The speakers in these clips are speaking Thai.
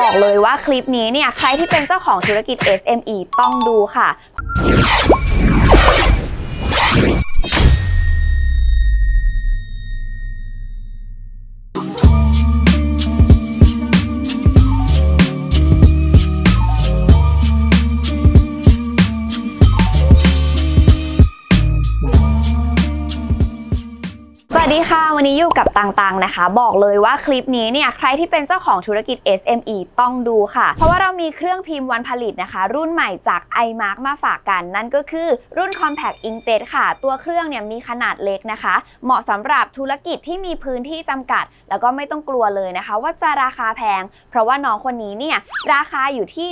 บอกเลยว่าคลิปนี้เนี่ยใครที่เป็นเจ้าของธุรกิจ SME ต้องดูค่ะ วัสดีค่ะ วันนี้อยู่กับต่างๆนะคะ บอกเลยว่าคลิปนี้เนี่ยใครที่เป็นเจ้าของธุรกิจ SME ต้องดูค่ะ เพราะว่าเรามีเครื่องพิมพ์วันผลิตนะคะ รุ่นใหม่จาก iMark มาฝากกัน นั่นก็คือรุ่น Compact Inkjet ค่ะ ตัวเครื่องเนี่ยมีขนาดเล็กนะคะ เหมาะสำหรับธุรกิจที่มีพื้นที่จำกัด แล้วก็ไม่ต้องกลัวเลยนะคะ ว่าจะราคาแพง เพราะว่าน้องคนนี้เนี่ยราคาอยู่ที่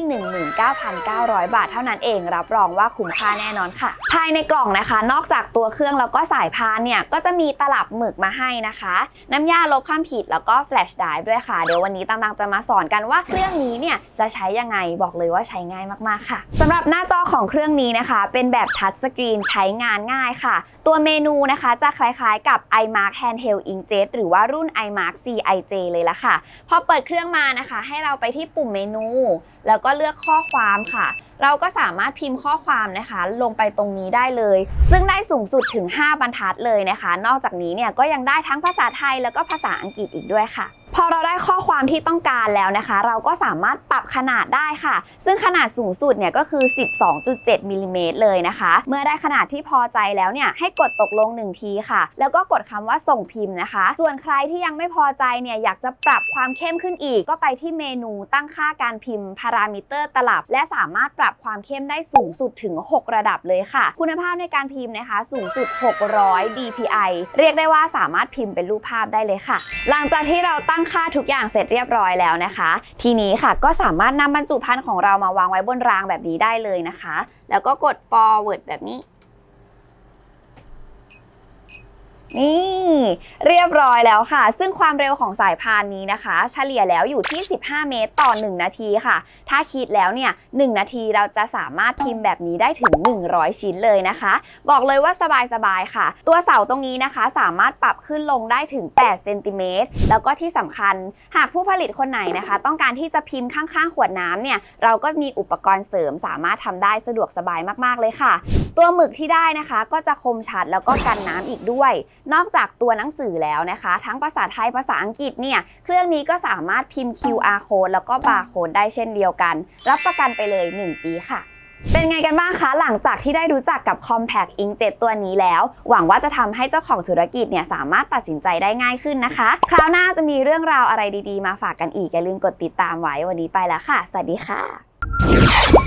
19,900 บาท เท่านั้นเองรับรองว่าคุ้มค่าแน่นอนค่ะ ภายในกล่องนะคะ นอกจากตัวเครื่องแล้วก็สายพานเนี่ยก็จะมีตลับหมึกมาให้นะคะ น้ำยาลบข้ามผิดแล้วก็แฟลชไดร์ด้วยค่ะ เดี๋ยววันนี้ต่างๆจะมาสอนกันว่าเครื่องนี้เนี่ยจะใช้ยังไงบอกเลยว่าใช้ง่ายมากๆค่ะสำหรับหน้าจอของเครื่องนี้นะคะ เป็นแบบทัชสกรีนใช้งานง่ายค่ะ ตัวเมนูนะคะจะคล้ายๆกับ iMark Handheld Inkjet หรือว่ารุ่น iMark CIJ เลยละค่ะ พอเปิดเครื่องมานะคะ ให้เราไปที่ปุ่มเมนู แล้วก็เลือกข้อความค่ะ เราก็สามารถพิมพ์ข้อความนะคะ ลงไปตรงนี้ได้เลย ซึ่งได้สูงสุดถึง 5 บรรทัดเลยนะคะ นอกจากนี้เนี่ยก็ยังได้ทั้งภาษาไทยแล้วก็ภาษาอังกฤษอีกด้วยค่ะ อเราได้ข้อความที่ต้องการแล้วนะคะ เราก็สามารถปรับขนาดได้ค่ะ ซึ่งขนาดสูงสุดเนี่ยก็คือ 12.7มิลลิเมตรเลยนะคะ เมื่อได้ขนาดที่พอใจแล้วเนี่ยให้กดตกลง 1 ทีค่ะ แล้วก็กดคำว่าส่งพิมพ์นะคะ ส่วนใครที่ยังไม่พอใจเนี่ยอยากจะปรับความเข้มขึ้นอีก ก็ไปที่เมนูตั้งค่าการพิมพ์พารามิเตอร์ตลับ และสามารถปรับความเข้มได้สูงสุดถึง 6 ระดับเลยค่ะ คุณภาพในการพิมพ์นะคะ สูงสุด 600 dpi เรียกได้ว่าสามารถพิมพ์เป็นรูปภาพได้เลยค่ะ หลังจากที่เราตั้งค่าทุกอย่างเสร็จเรียบร้อยแล้วนะคะ ทีนี้ค่ะก็สามารถนำบรรจุภัณฑ์ของเรามาวางไว้บนรางแบบนี้ได้เลยนะคะ แล้วก็กด forward แบบนี้ นี่ เรียบร้อยแล้วค่ะ ซึ่งความเร็วของสายพานนี้นะคะ เฉลี่ยแล้วอยู่ที่ 15 เมตรต่อ 1 นาทีค่ะ ถ้าคิดแล้วเนี่ย 1 นาทีเราจะสามารถพิมพ์แบบนี้ได้ถึง 100 ชิ้นเลยนะคะ บอกเลยว่าสบายๆค่ะ ตัวเสาตรงนี้นะคะ สามารถปรับขึ้นลงได้ถึง 8 เซนติเมตร แล้วก็ที่สำคัญ หากผู้ผลิตคนไหนนะคะ ต้องการที่จะพิมพ์ข้างๆ ขวดน้ำเนี่ย เราก็มีอุปกรณ์เสริมสามารถทำได้สะดวกสบายมากๆเลยค่ะ ตัวหมึกที่ได้นะคะ ก็จะคมชัดแล้วก็กันน้ำอีกด้วยนอกจากตัวหนังสือแล้วนะคะ ทั้งภาษาไทยภาษาอังกฤษเนี่ยเครื่องนี้ก็สามารถพิมพ์ QR code แล้วก็ barcode ได้เช่นเดียวกัน รับประกันไปเลย 1 ปีค่ะเป็นไงกันบ้างคะ หลังจากที่ได้รู้จักกับ Compact Inkjet ตัวนี้แล้ว หวังว่าจะทำให้เจ้าของธุรกิจเนี่ยสามารถตัดสินใจได้ง่ายขึ้นนะคะ คราวหน้าจะมีเรื่องราวอะไรดีๆ มาฝากกันอีก อย่าลืมกดติดตามไว้วันนี้ไปแล้วค่ะ สวัสดีค่ะ